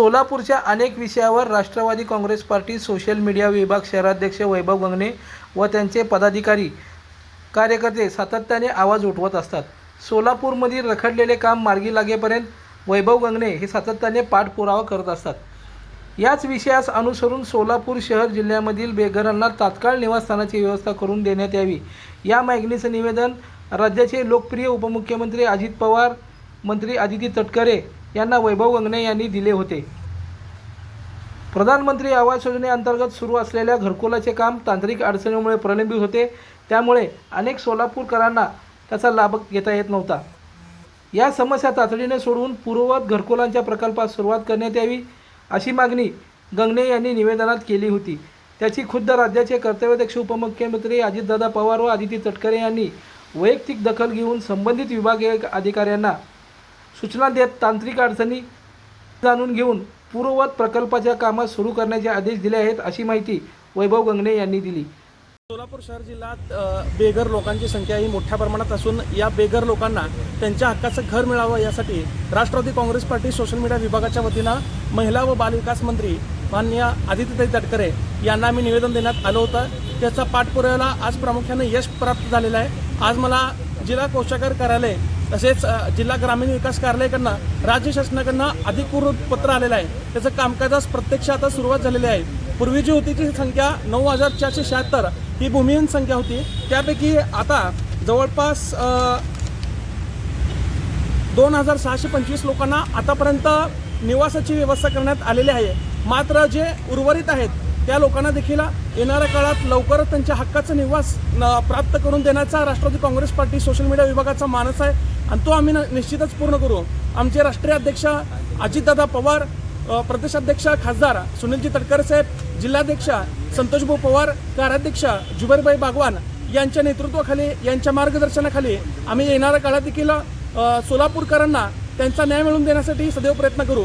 सोलापूरच्या अनेक विषयावर Rashtravadi Congress party social media विभाग शहराध्यक्ष वैभव गंगणे व त्यांचे पदाधिकारी कार्यकर्ते सातत्याने आवाज उठवत असतात. सोलापूरमधील रखडलेले काम मार्गी लागेपर्यंत वैभव गंगणे हे सातत्याने पाठपुरावा करत असतात. याच विषयास अनुसरून सोलापूर शहर जिल्ह्यामधील बेघरांना तात्काळ निवासस्थानाची व्यवस्था करून देण्यात यावी. या मागणीचं निवेदन राज्याचे लोकप्रिय उपमुख्यमंत्री अजित पवार मंत्री आदिती तटकरे यांना वैभव गंगणे यांनी दिले होते. प्रधानमंत्री आवास योजनेअंतर्गत सुरू असलेल्या घरकुलाचे काम तांत्रिक अडचणीमुळे प्रलंबित होते. त्यामुळे अनेक सोलापूरकरांना त्याचा लाभ घेता येत नव्हता. या समस्या तातडीने सोडवून पूर्ववत घरकुलांच्या प्रकल्पास सुरुवात करण्यात यावी अशी मागणी गंगणे यांनी निवेदनात केली होती. त्याची खुद्द राज्याचे कर्तव्यदक्ष उपमुख्यमंत्री अजितदादा पवार व आदिती तटकरे यांनी वैयक्तिक दखल घेऊन संबंधित विभागीय अधिकाऱ्यांना सूचना देत तांत्रिक अडचणी जाणून घेऊन पूर्ववत प्रकल्पाच्या कामात सुरू करण्याचे आदेश दिले आहेत अशी माहिती वैभव गंगणे यांनी दिली. सोलापूर शहर जिल्ह्यात बेघर लोकांची संख्या ही मोठ्या प्रमाणात असून या बेघर लोकांना त्यांच्या हक्काचं घर मिळावं यासाठी Rashtravadi Congress party social media विभागाच्या वतीनं महिला व बालविकास मंत्री माननीय आदित्यताई तटकरे यांना आम्ही निवेदन देण्यात आलं होतं. त्याचा पाठपुराव्याला आज प्रामुख्याने यश प्राप्त झालेलं आहे. आज मला जिल्हा कोषागार कार्यालय तसेच जिल्हा ग्रामीण विकास कार्यालयाकडनं राज्य शासनाकडनं अधिकृत पत्र आलेलं आहे. त्याचं कामकाजास प्रत्यक्ष आता सुरुवात झालेली आहे. पूर्वी जी होती ती संख्या नऊ हजार चारशे शहात्तर. ही भूमिहीन संख्या होती. त्यापैकी आता जवळपास दोन हजार सहाशे पंचवीस लोकांना आतापर्यंत निवासाची व्यवस्था करण्यात आलेली आहे. मात्र जे उर्वरित आहेत त्या लोकांना देखील येणाऱ्या काळात लवकरच त्यांच्या हक्काचा निवास प्राप्त करून देण्याचा Rashtravadi Congress party social media विभागाचा मानस आहे. आणि तो आम्ही न- निश्चितच पूर्ण करू. आमचे राष्ट्रीय अध्यक्ष अजितदादा पवार प्रदेशाध्यक्ष खासदार सुनीलजी तटकरे साहेब जिल्हाध्यक्ष संतोषभाऊ पवार कार्याध्यक्ष जुबेरबाई बागवान यांच्या नेतृत्वाखाली यांच्या मार्गदर्शनाखाली आम्ही येणाऱ्या काळात देखील सोलापूरकरांना त्यांचा न्याय मिळवून देण्यासाठी सदैव प्रयत्न करू.